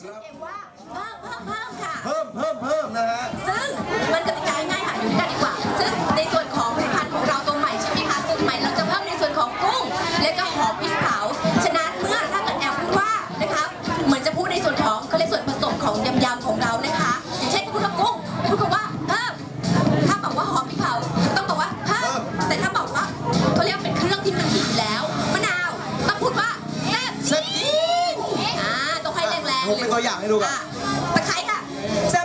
ชื่อเกมว่าเพิ่มเพิ่มเพิ่มค่ะ เพิ่มเพิ่มเพิ่มนะฮะ ซึ่งมันกติกาง่ายค่ะอยู่ด้วยกันดีกว่า ซึ่งในส่วนของผลิตภัณฑ์ของเราตัวใหม่ใช่ไหมคะตัวใหม่เราจะเพิ่มในส่วนของกุ้ง และก็หอมพริกเผา ฉะนั้นเมื่อถ้าเกิดแอลพูดว่านะคะ เหมือนจะพูดในส่วนของเขาเรียกส่วนผสมของยำยำๆของเรานะ ผมเป็นตัวอย่างให้ดูก่อน ตะไคร้ค่ะ เซ